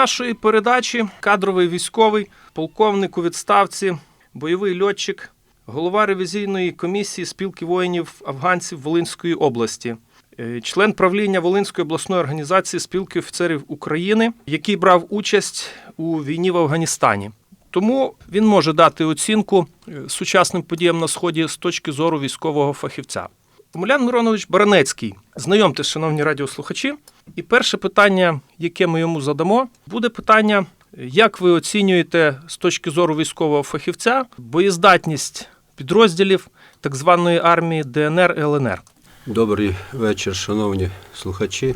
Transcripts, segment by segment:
нашої передачі кадровий військовий, полковник у відставці, бойовий льотчик, голова ревізійної комісії спілки воїнів афганців Волинської області, е, член правління Волинської обласної організації спілки офіцерів України, який брав участь у війні в Афганістані. Тому він може дати оцінку е, сучасним подіям на сході з точки зору військового фахівця. Мулян Миронович Баранецький. Знайомтесь, шановні радіослухачі. І перше питання, яке ми йому задамо, буде питання: як ви оцінюєте з точки зору військового фахівця боєздатність підрозділів так званої армії ДНР і ЛНР? Добрий вечір, шановні слухачі.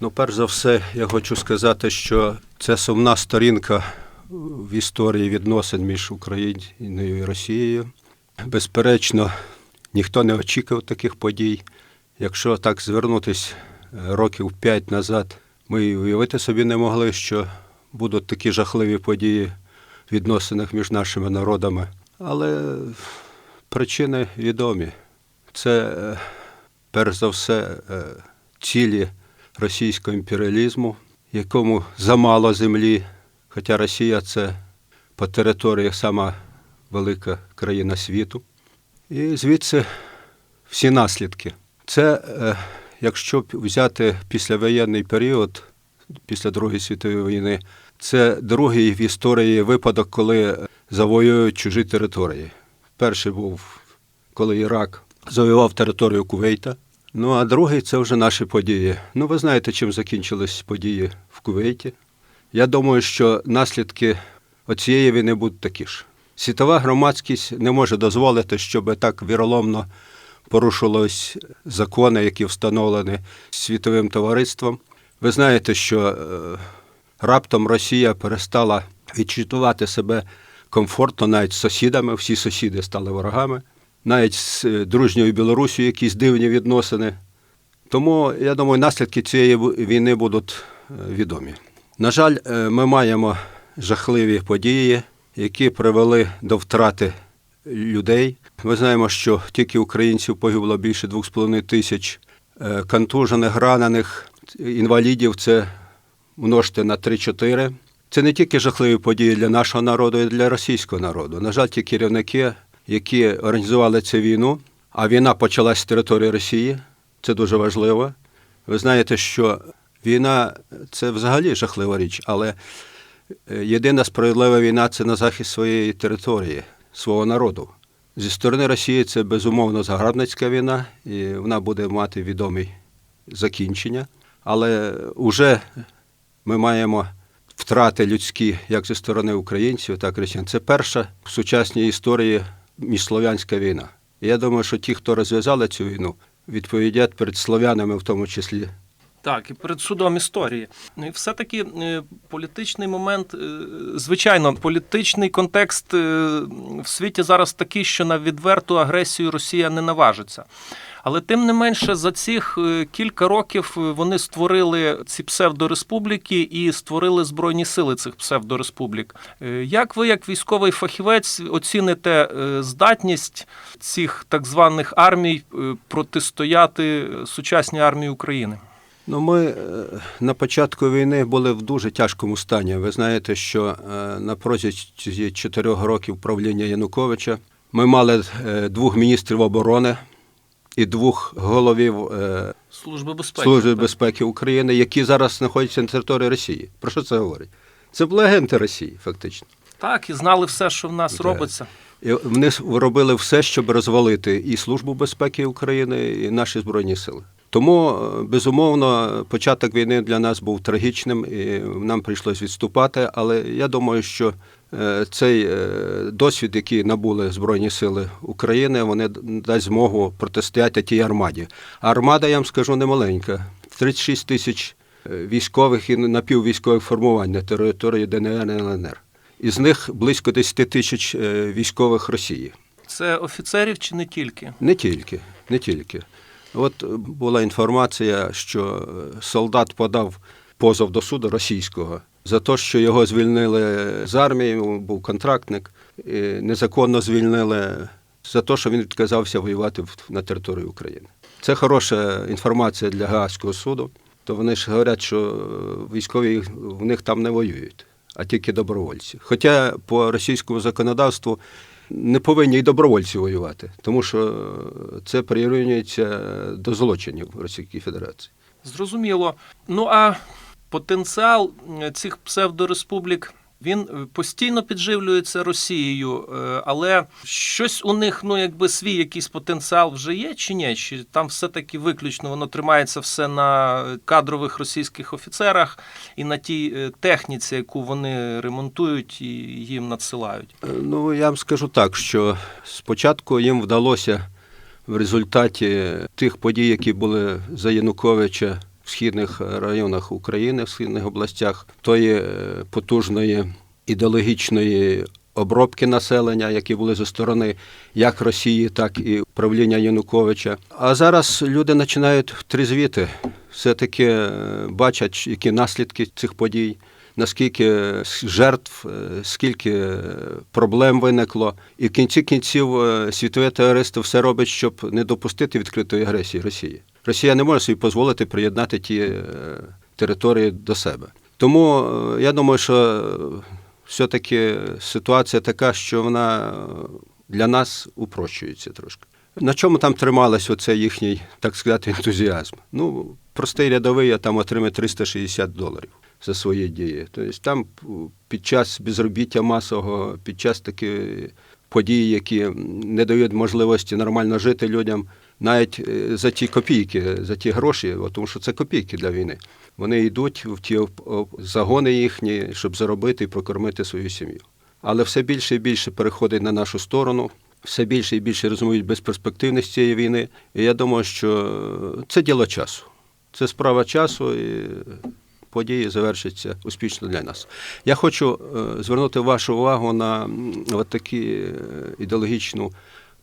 Ну, перш за все, я хочу сказати, що це сумна сторінка в історії відносин між Україною і Росією. Безперечно, ніхто не очікував таких подій. Якщо так звернутися років п'ять назад, ми і уявити собі не могли, що будуть такі жахливі події в відносинах між нашими народами. Але причини відомі. Це е, перш за все е, цілі російського імперіалізму, якому замало землі, хоча Росія це по території сама велика країна світу. І звідси всі наслідки. Це, якщо взяти післявоєнний період, після Другої світової війни, це другий в історії випадок, коли завоюють чужі території. Перший був, коли Ірак завоював територію Кувейта. Ну а другий це вже наші події. Ну, ви знаєте, чим закінчились події в Кувейті. Я думаю, що наслідки оцієї війни будуть такі ж. Світова громадськість не може дозволити, щоб так віроломно порушувались закони, які встановлені світовим товариством. Ви знаєте, що е, раптом Росія перестала відчутувати себе комфортно навіть з сусідами, всі сусіди стали ворогами, навіть з е, дружньою Білорусією якісь дивні відносини. Тому, я думаю, наслідки цієї війни будуть е, відомі. На жаль, ми маємо жахливі події, які привели до втрати людей. Ми знаємо, що тільки українців погибло більше 2,5 тисяч е, контужених, ранених, інвалідів це множте на 3-4. Це не тільки жахливі події для нашого народу, і для російського народу. На жаль, ті керівники, які організували цю війну, а війна почалась з території Росії, це дуже важливо. Ви знаєте, що війна це взагалі жахлива річ, але е, єдина справедлива війна це на захист своєї території, свого народу. Зі сторони Росії це безумовно загарбницька війна, і вона буде мати відомі закінчення. Але вже ми маємо втрати людські як зі сторони українців, так і росіян. Це перша в сучасній історії міжслов'янська війна. Я думаю, що ті, хто розв'язали цю війну, відповідять перед слов'янами в тому числі. Так, і перед судом історії. Ну і все-таки е, політичний момент, е, звичайно, політичний контекст е, в світі зараз такий, що на відверту агресію Росія не наважиться. Але тим не менше, за цих кілька років вони створили ці псевдореспубліки і створили збройні сили цих псевдореспублік. Як ви, як військовий фахівець, оціните здатність цих так званих армій протистояти сучасній армії України? Ну, ми е, на початку війни були в дуже тяжкому стані. Ви знаєте, що е, на протязі чотирьох років правління Януковича ми мали е, двох міністрів оборони і двох головів Служби безпеки. Служби безпеки України, які зараз знаходяться на території Росії. Про що це говорить? Це були агенти Росії, фактично. Так, і знали все, що в нас Так. робиться. І вони робили все, щоб розвалити і Службу безпеки України, і наші збройні сили. Тому, е, безумовно, початок війни для нас був трагічним, і нам прийшлось відступати. Але я думаю, що е, цей е, досвід, який набули Збройні сили України, вони дасть змогу протистояти тій армаді. А армада, я вам скажу, не маленька. 36 тисяч військових і напіввійськових формувань на території ДНР і ЛНР. Із них близько 10 тисяч військових Росії. Це офіцерів чи не тільки? Не тільки, не тільки. От була інформація, що е, солдат подав позов до суду російського за те, що його звільнили з армії, був контрактник, і незаконно звільнили за те, що він відказався воювати на території України. Це хороша інформація для Гаазького суду. то вони ж говорять, що е, військові в них там не воюють, а тільки добровольці. Хоча по російському законодавству не повинні і добровольці воювати, тому що е, це прирівнюється до злочинів Російської Федерації. Зрозуміло. Ну а потенціал е, цих псевдореспублік. Він е, постійно підживлюється Росією, е, але щось у них, ну якби свій якийсь потенціал вже є чи ні? Чи там все-таки виключно воно тримається все на кадрових російських офіцерах і на тій е, техніці, яку вони ремонтують і їм надсилають? Е, Ну, я вам скажу так, що спочатку їм вдалося в результаті тих подій, які були за Януковича в східних районах України, в східних областях, тої е, потужної ідеологічної обробки населення, які були зі сторони як Росії, так і правління Януковича. А зараз люди починають трізвіти, все-таки е, бачать, які наслідки цих подій наскільки жертв, е, скільки е, проблем виникло. І в кінці кінців е, світове товариство все робить, щоб не допустити відкритої агресії Росії. Росія не може собі дозволити приєднати ті е, території до себе. Тому е, я думаю, що все-таки ситуація така, що вона для нас упрощується трошки. На чому там трималась оцей їхній, так сказати, ентузіазм? Ну, простий рядовий, а там отримає 360 доларів за свої дії. Тобто там під час безробіття масового, під час таких подій, які не дають можливості нормально жити людям, навіть е, за ті копійки, за ті гроші, тому що це копійки для війни. Вони йдуть в ті загони їхні, щоб заробити і прокормити свою сім'ю. Але все більше і більше переходить на нашу сторону, все більше і більше розуміють безперспективність цієї війни. І я думаю, що це діло часу. Це справа часу, і події завершаться успішно для нас. Я хочу е, звернути вашу увагу на такі е, ідеологічну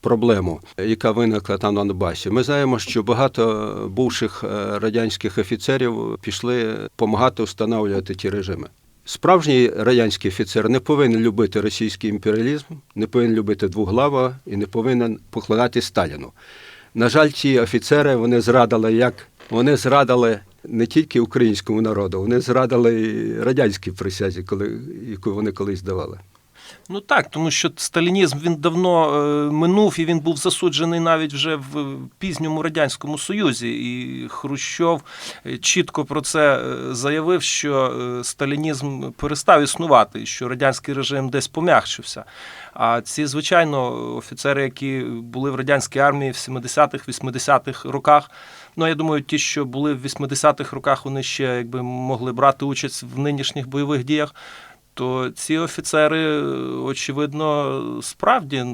проблему, яка виникла там на Донбасі. Ми знаємо, що багато бувших е, радянських офіцерів пішли допомагати встановлювати ті режими. Справжній радянський офіцер не повинен любити російський імперіалізм, не повинен любити двуглава і не повинен покладати Сталіну. На жаль, ці офіцери вони зрадили як вони зрадили не тільки українському народу, вони зрадили і радянській присязі, коли яку вони колись давали. Ну так, тому що сталінізм він давно е, минув і він був засуджений навіть вже в пізньому радянському союзі. І Хрущов е, чітко про це е, заявив, що е, сталінізм перестав існувати, що радянський режим десь пом'якшився. А ці, звичайно, офіцери, які були в радянській армії в 70-х, 80-х роках. Ну, я думаю, ті, що були в 80-х роках, вони ще якби могли брати участь в нинішніх бойових діях то ці офіцери, очевидно, справді,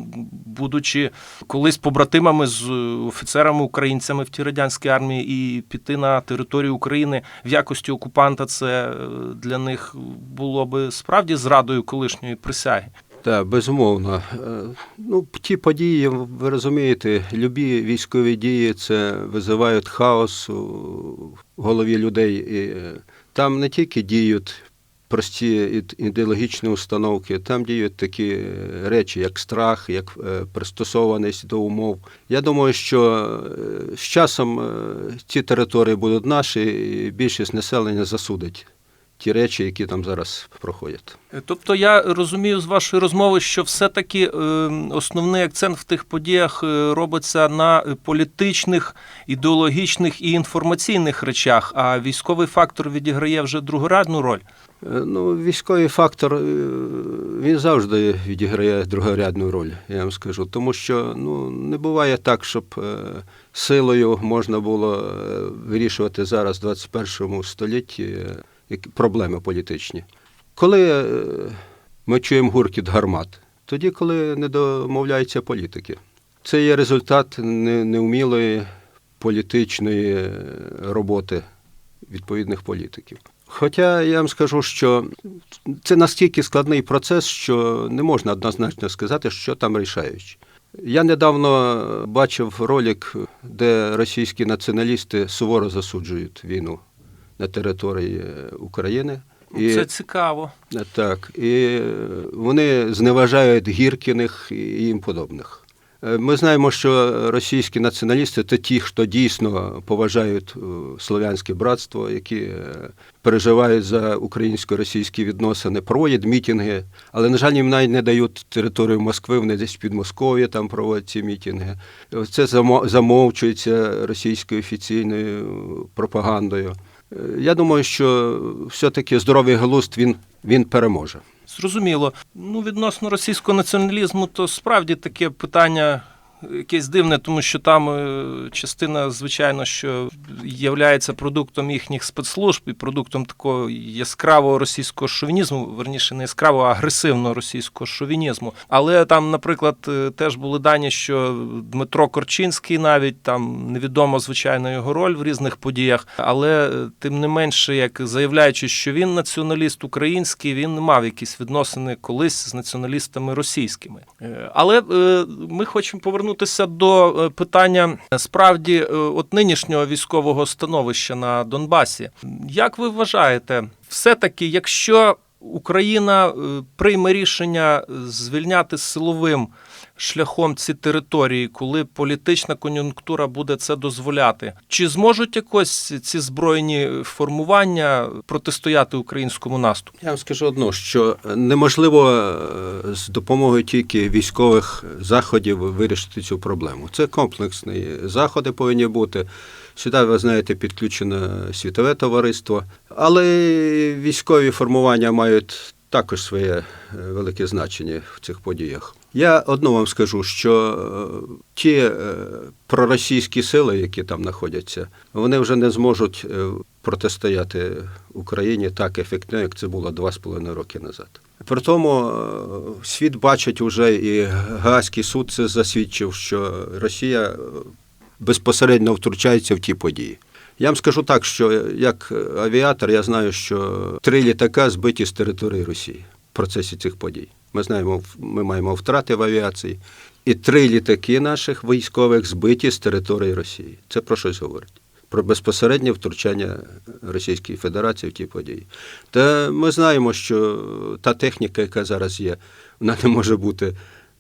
будучи колись побратимами з офіцерами українцями в тій радянській армії, і піти на територію України в якості окупанта, це е, для них було би справді зрадою колишньої присяги. Так, безумовно. Е, Ну, ті події, ви розумієте, любі військові дії це визивають хаос у голові людей. І е, там не тільки діють прості ідеологічні установки, там діють такі е, речі, як страх, як е, пристосованість до умов. Я думаю, що е, з часом ці території будуть наші, і більшість населення засудить ті речі, які там зараз проходять. Тобто я розумію з вашої розмови, що все-таки основний акцент в тих подіях робиться на політичних, ідеологічних і інформаційних речах, а військовий фактор відіграє вже другорядну роль. Е, Ну, військовий фактор е, він завжди відіграє другорядну роль, я вам скажу. Тому що ну, не буває так, щоб е, силою можна було вирішувати зараз в 21 столітті проблеми політичні. Коли ми чуємо гуркіт гармат, тоді, коли не домовляються політики. Це є результат неумілої політичної роботи відповідних політиків. Хоча я вам скажу, що це настільки складний процес, що не можна однозначно сказати, що там рішають. Я недавно бачив ролик, де російські націоналісти суворо засуджують війну на території е, України. І, Це цікаво. так, і вони зневажають Гіркіних і їм подобних. Е, Ми знаємо, що російські націоналісти це ті, хто дійсно поважають е, слов'янське братство, які е, переживають за українсько-російські відносини, проводять мітинги, але, на жаль, їм навіть не дають територію Москви, вони десь в Підмосков'ї там проводять ці мітинги. Це замо- замовчується російською офіційною пропагандою. Е, Я думаю, що все-таки здоровий глузд він, він переможе. Зрозуміло. Ну, відносно російського націоналізму, то справді таке питання якесь дивне, тому що там е, частина, звичайно, що являється продуктом їхніх спецслужб і продуктом такого яскравого російського шовінізму, верніше не яскравого, а агресивного російського шовінізму. Але там, наприклад, е, теж були дані, що Дмитро Корчинський навіть там невідомо, звичайно, його роль в різних подіях, але е, тим не менше, як заявляючи, що він націоналіст український, він не мав якісь відносини колись з націоналістами російськими. Але ми хочемо повернутися до е, питання е, справді е, от нинішнього військового становища на Донбасі. Як ви вважаєте, все-таки, якщо Україна е, прийме рішення звільняти силовим шляхом ці території, коли політична кон'юнктура буде це дозволяти, чи зможуть якось ці збройні формування протистояти українському наступу? Я вам скажу одно, що неможливо е, з допомогою тільки військових заходів вирішити цю проблему. Це комплексні заходи повинні бути. Сюди, ви знаєте, підключено світове товариство, але військові формування мають також своє е, велике значення в цих подіях. Я одно вам скажу, що е, ті е, проросійські сили, які там знаходяться, вони вже не зможуть протистояти Україні так ефективно, як це було два з половиною роки назад. При тому світ бачить уже і Гаазький суд це засвідчив, що Росія безпосередньо втручається в ті події. Я вам скажу так, що як авіатор я знаю, що три літака збиті з території Росії в процесі цих подій. Ми знаємо, ми маємо втрати в авіації, і три літаки наших військових збиті з території Росії. Це про щось говорить. Про безпосереднє втручання Російської Федерації в ті події. Та ми знаємо, що та техніка, яка зараз є, вона не може бути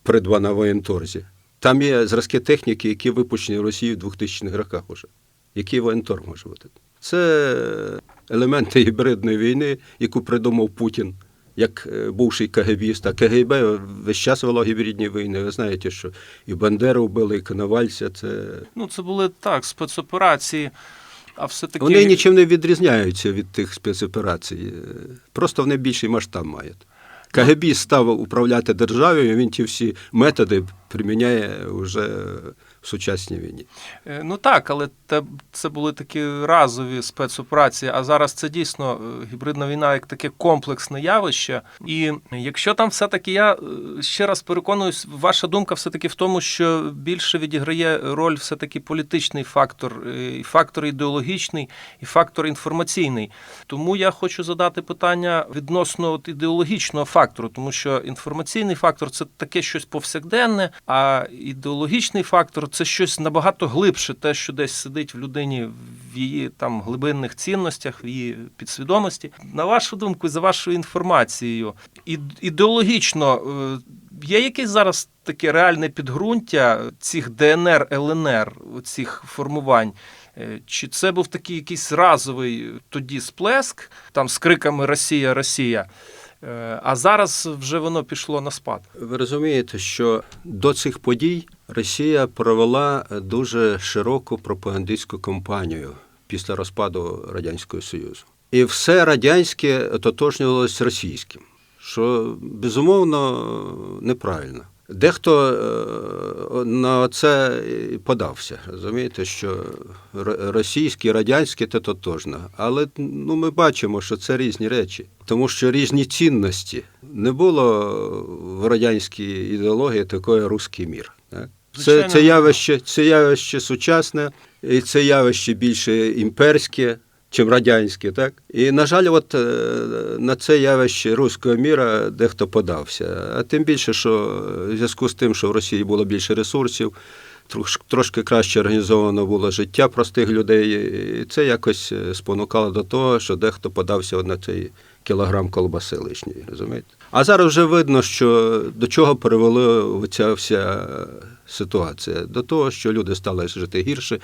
придбана воєнторзі. Там є зразки техніки, які випущені в Росії в 2000-х роках уже. Який воєнтор може бути? Це елементи гібридної війни, яку придумав Путін як е, бувший КГБіст. А КГБ весь час вело гібридні війни. Ви знаєте, що і Бандеру вбили, і Коновальця. Це... Ну, це були так, спецоперації, а все-таки. Вони нічим не відрізняються від тих спецоперацій. Е, Просто вони більший масштаб мають. КГБ став управляти державою, він ті всі методи приміняє вже в сучасній війні. Е, Ну так, але це були такі разові спецоперації. А зараз це дійсно е, гібридна війна як таке комплексне явище. І якщо там все-таки я е, ще раз переконуюсь, ваша думка все-таки в тому, що більше відіграє роль все-таки політичний фактор, і фактор ідеологічний, і фактор інформаційний. Тому я хочу задати питання відносно от ідеологічного фактору, тому що інформаційний фактор це таке щось повсякденне, а ідеологічний фактор це щось набагато глибше, те, що десь сидить в людині в її там глибинних цінностях, в її підсвідомості. На вашу думку, за вашою інформацією, ід- ідеологічно е, є якесь зараз таке реальне підґрунтя цих ДНР, ЛНР, цих формувань? Е, Чи це був такий якийсь разовий тоді сплеск, там з криками Росія, Росія? Е, А зараз вже воно пішло на спад. Ви розумієте, що до цих подій Росія провела дуже широку пропагандистську кампанію після розпаду Радянського Союзу. І все радянське ототожнювалося російським, що безумовно неправильно. Дехто е, на це подався. Розумієте, що р- російське, радянське це тотожно. Але ну, ми бачимо, що це різні речі, тому що різні цінності не було в радянській ідеології такої руський мір. Так? Це, це, явище, це явище сучасне, і це явище більше імперське, чим радянське. Так? І, на жаль, от е, на це явище руського міра дехто подався. А тим більше, що в зв'язку з тим, що в Росії було більше ресурсів, трошки краще організовано було життя простих людей. І це якось е, спонукало до того, що дехто подався на цей кілограм колбаси лишньої, розумієте? А зараз вже видно, що до чого привела ця вся ситуація до того, що люди стали жити гірше,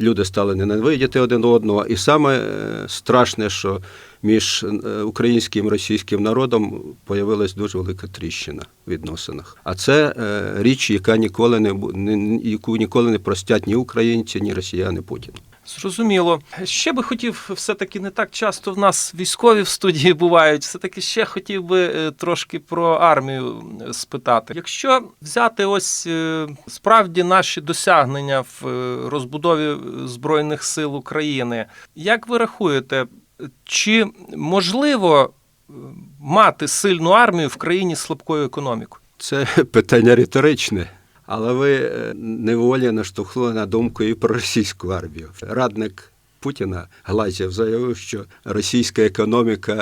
люди стали ненавидіти один одного. І саме е, страшне, що між е, українським і російським народом появилась дуже велика тріщина в відносинах. А це е, річ, яка ніколи не яку ніколи не простять ні українці, ні росіяни Путіну. Зрозуміло. Ще би хотів, все-таки не так часто в нас військові в студії бувають. Все-таки ще хотів би е, трошки про армію е, спитати. Якщо взяти ось е, справді наші досягнення в розбудові Збройних сил України, як ви рахуєте, чи можливо мати сильну армію в країні з слабкою економікою? Це питання риторичне. Але ви е, неволі наштовхнули на думку і про російську армію. Радник Путіна Глазєв заявив, що російська економіка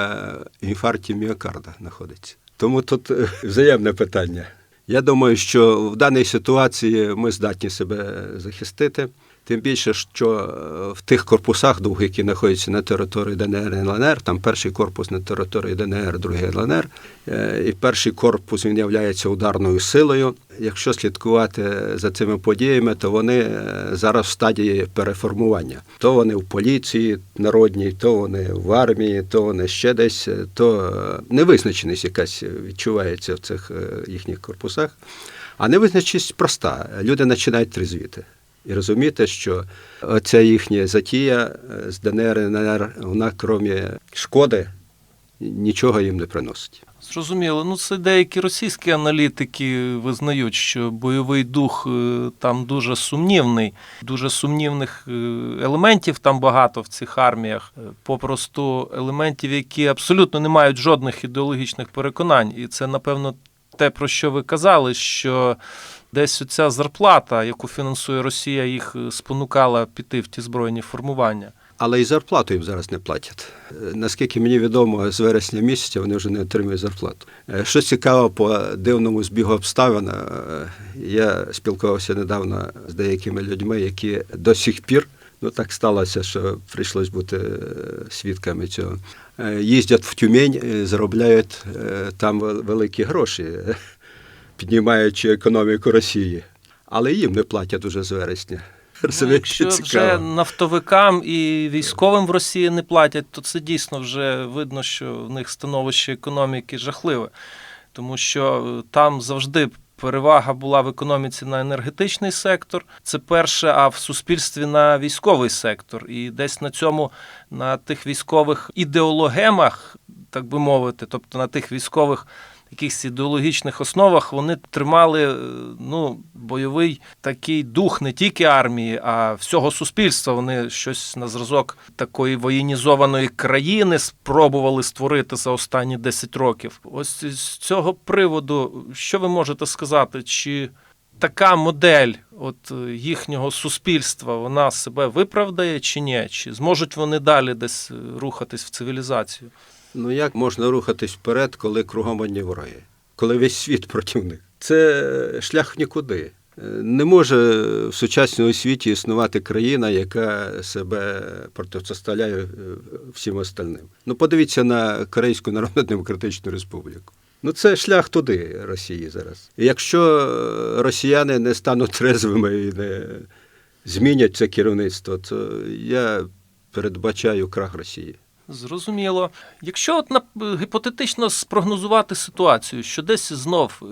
в інфаркті міокарда знаходиться. Тому тут е, взаємне питання. Я думаю, що в даній ситуації ми здатні себе захистити. Тим більше, що е, в тих корпусах двох, які знаходяться на території ДНР і ЛНР, там перший корпус на території ДНР, другий ЛНР, е, і перший корпус він являється ударною силою. Якщо слідкувати за цими подіями, то вони е, зараз в стадії переформування. То вони в поліції народній, то вони в армії, то вони ще десь, то невизначеність якась відчувається в цих їхніх корпусах. А невизначеність проста. Люди починають трізвіти. І розуміти, що оця їхня затія е, з ДНР і НР, вона, крім шкоди, нічого їм не приносить. Зрозуміло. Ну, це деякі російські аналітики визнають, що бойовий дух е, там дуже сумнівний, дуже сумнівних е, елементів там багато в цих арміях, попросту елементів, які абсолютно не мають жодних ідеологічних переконань. І це, напевно, те, про що ви казали, що десь оця зарплата, яку фінансує Росія, їх е, спонукала піти в ті збройні формування. Але і зарплату їм зараз не платять. Е, Наскільки мені відомо, з вересня місяця вони вже не отримують зарплату. Е, Що цікаво, по дивному збігу обставин, я спілкувався недавно з деякими людьми, які до сих пір, ну так сталося, що прийшлось бути свідками цього. Їздять в Тюмень, заробляють там великі гроші, піднімаючи економіку Росії. Але їм не платять уже з вересня. Ну, якщо вже нафтовикам і військовим в Росії не платять, то це дійсно вже видно, що в них становище економіки жахливе, тому що е, там завжди. Перевага була в економіці на енергетичний сектор. Це перше, а в суспільстві на військовий сектор. І десь на цьому, на тих військових ідеологемах, так би мовити, тобто на тих військових якихось ідеологічних основах вони тримали е, ну, бойовий такий дух не тільки армії, а всього суспільства. Вони щось на зразок такої воєнізованої країни спробували створити за останні 10 років. Ось з цього приводу, що ви можете сказати? Чи така модель от е, їхнього суспільства вона себе виправдає чи ні? Чи зможуть вони далі десь е, рухатись в цивілізацію? Ну як можна рухатись вперед, коли кругом одні вороги? Коли весь світ проти них? Це шлях нікуди. Е, Не може в сучасному світі існувати країна, яка себе протистоставляє е, всім остальним. Ну, подивіться на Корейську Народно-Демократичну Республіку. Ну, це шлях туди Росії зараз. І якщо е, росіяни не стануть трезвими і не змінять це керівництво, то я передбачаю крах Росії. Зрозуміло. Якщо от гіпотетично спрогнозувати ситуацію, що десь знов е,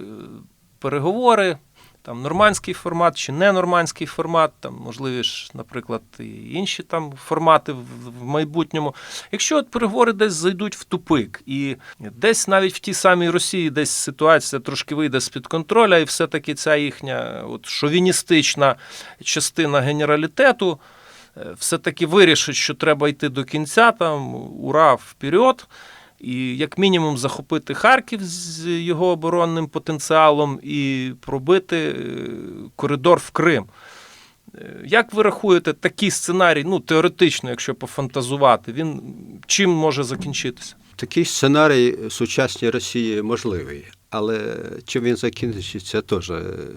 переговори, там нормандський формат чи ненормандський формат, там можливі ж, наприклад, і інші там формати в, майбутньому. Якщо от переговори десь зайдуть в тупик, і десь навіть в тій самій Росії десь ситуація трошки вийде з-під контроля, і все-таки ця їхня от шовіністична частина генералітету все-таки вирішить, що треба йти до кінця, там ура, вперед. І як мінімум захопити Харків з його оборонним потенціалом і пробити е, коридор в Крим. Е, Як ви рахуєте, такий сценарій, ну теоретично, якщо пофантазувати, він чим може закінчитися? Такий сценарій сучасній Росії можливий, але чим він закінчиться, теж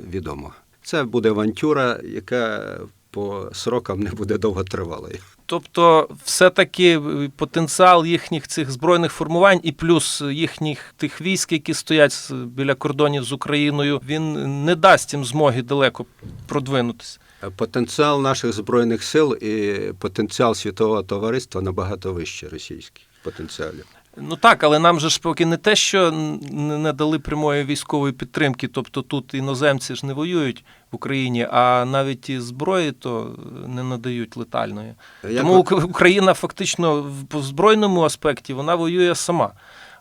відомо. Це буде авантюра, яка по срокам не буде довготривалою. Тобто, все-таки е, потенціал їхніх цих збройних формувань і плюс їхніх тих військ, які стоять біля кордонів з Україною, він не дасть їм змоги далеко продвинутися. Потенціал наших збройних сил і потенціал світового товариства набагато вище російських потенціалів. Ну так, але нам же ж поки не те, що не дали прямої військової підтримки, тобто тут іноземці ж не воюють в Україні, а навіть і зброї то не надають летальної. Як Тому ви- Україна фактично в збройному аспекті вона воює сама.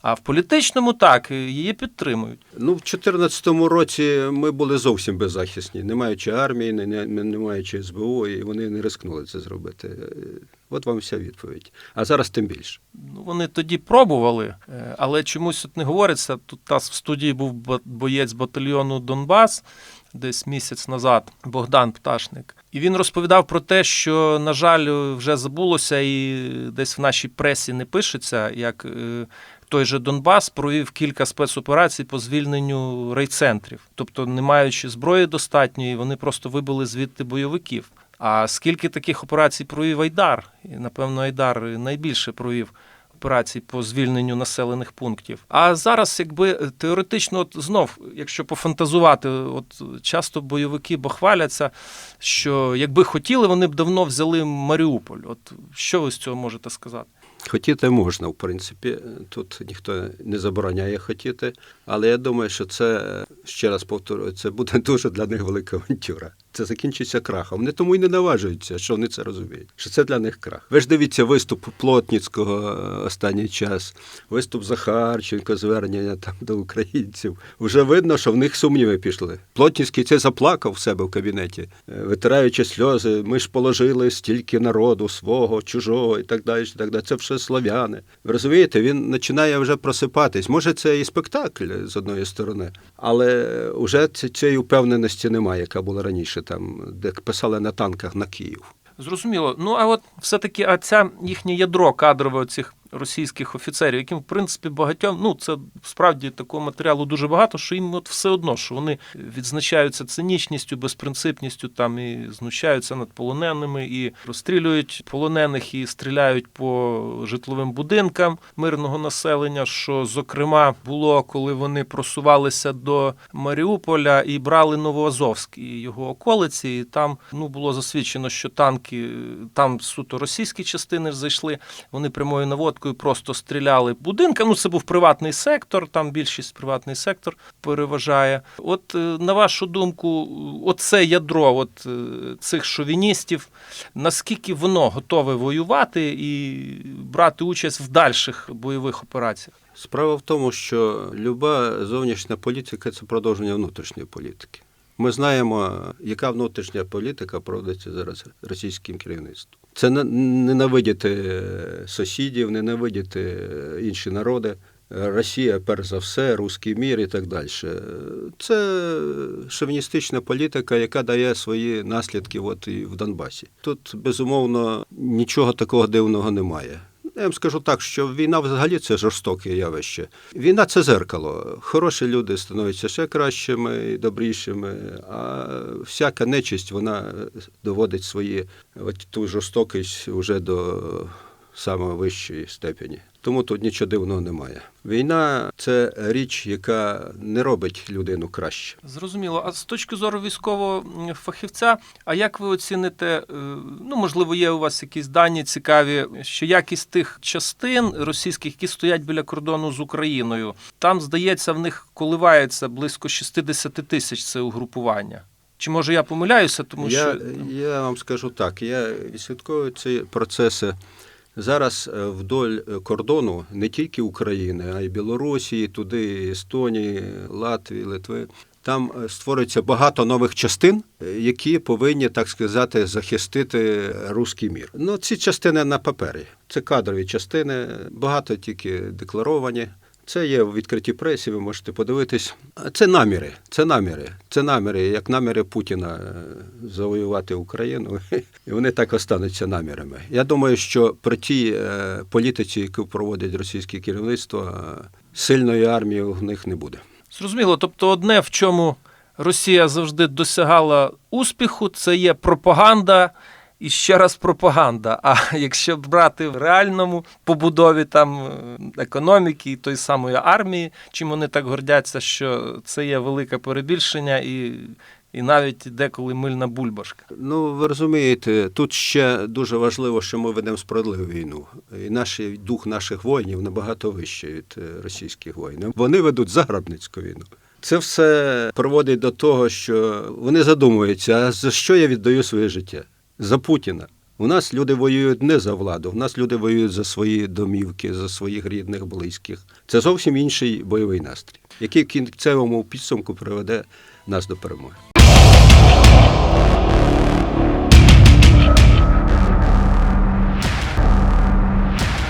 А в політичному так її підтримують. Ну, в 2014 році ми були зовсім беззахисні, не маючи армії, не, не, не маючи СБУ, і вони не рискнули це зробити. Е, От вам вся відповідь. А зараз тим більше. Ну, вони тоді пробували, е, але чомусь от не говориться. Тут нас в студії був боєць батальйону Донбас десь місяць назад, Богдан Пташник. І він розповідав про те, що, на жаль, вже забулося і десь в нашій пресі не пишеться, як е, той же Донбас провів кілька спецоперацій по звільненню райцентрів. Тобто, не маючи зброї достатньої, вони просто вибили звідти бойовиків. А скільки таких операцій провів Айдар? І, напевно, Айдар найбільше провів операцій по звільненню населених пунктів. А зараз, якби е, теоретично, от знов, якщо пофантазувати, от часто бойовики бахваляться, що якби хотіли, вони б давно взяли Маріуполь. От що ви з цього можете сказати? Хотіти можна, в принципі, тут ніхто не забороняє хотіти, але я думаю, що це, ще раз повторюю, це буде дуже для них велика авантюра. Це закінчиться крахом. Вони тому і не наважуються, що вони це розуміють. Що це для них крах. Ви ж дивіться виступ Плотніцького е, останній час, виступ Захарченко, звернення там до українців. Вже видно, що в них сумніви пішли. Плотніцький це заплакав в себе в кабінеті, е, витираючи сльози. Ми ж положили стільки народу свого, чужого і так далі. І так далі. Це все слов'яни. Ви розумієте, він починає вже просипатись. Може, це і спектакль з одної сторони, але вже цієї впевненості немає, яка була раніше, там, де писали на танках на Київ. Зрозуміло. Ну а от все-таки а ця їхнє ядро кадрове цих російських офіцерів, яким в принципі багатьом, ну це справді такого матеріалу дуже багато, що їм от все одно, що вони відзначаються цинічністю, безпринципністю, там і знущаються над полоненими, і розстрілюють полонених, і стріляють по житловим будинкам мирного населення. Що зокрема було, коли вони просувалися до Маріуполя і брали Новоазовськ і його околиці, і там ну було засвідчено, що танки там суто російські частини зайшли. Вони прямою наводкою просто стріляли будинкам. Ну це був приватний сектор. Там більшість приватний сектор переважає. От е, на вашу думку, оце ядро, от е, цих шовіністів, наскільки воно готове воювати і брати участь в дальших бойових операціях? Справа в тому, що люба зовнішня політика це продовження внутрішньої політики. Ми знаємо, яка внутрішня політика проводиться зараз російським керівництвом. Це не- ненавидіти сусідів, ненавидіти інші народи. Росія, перш за все, руський мір і так далі. Це шовіністична політика, яка дає свої наслідки от і в Донбасі. Тут, безумовно, нічого такого дивного немає. Я вам скажу так, що війна взагалі це жорстоке явище. Війна це зеркало. Хороші люди становляться ще кращими і добрішими, а всяка нечисть вона доводить свої от ту жорстокість уже до самої вищої степені. Тому тут нічого дивного немає. Війна це річ, яка не робить людину краще. Зрозуміло. А з точки зору військового фахівця, а як ви оціните, е, ну можливо, є у вас якісь дані цікаві, що якість тих частин російських, які стоять біля кордону з Україною, там здається, в них коливається близько 60 тисяч це угрупування. Чи може я помиляюся, тому я, що я вам скажу так, я відслідковую ці процеси. Зараз е, вдоль е, кордону не тільки України, а й Білорусі, туди, Естонії, Латвії, Литви. Там е, створюється багато нових частин, які повинні, так сказати, захистити руський мір. Ну, ці частини на папері. Це кадрові частини, багато тільки декларовані. Це є в відкритій пресі, ви можете подивитись. Це наміри, це наміри, це наміри, як наміри Путіна е, завоювати Україну, і вони так остануться намірами. Я думаю, що при тій е, політиці, яку проводить російське керівництво, е, сильної армії в них не буде. зрозуміло, тобто одне, в чому Росія завжди досягала успіху, це є пропаганда. І ще раз пропаганда. А якщо брати в реальному побудові там е, економіки і той самої армії, чим вони так гордяться, що це є велике перебільшення і, і навіть деколи мильна бульбашка. Ну, ви розумієте, тут ще дуже важливо, що ми ведемо справедливу війну. І наш дух наших воїнів набагато вищий від е, російських воїнів. Вони ведуть загарбницьку війну. Це все приводить до того, що вони задумуються, а за що я віддаю своє життя? За Путіна. У нас люди воюють не за владу, у нас люди воюють за свої домівки, за своїх рідних, близьких. Це зовсім інший бойовий настрій, який в кінцевому підсумку приведе нас до перемоги.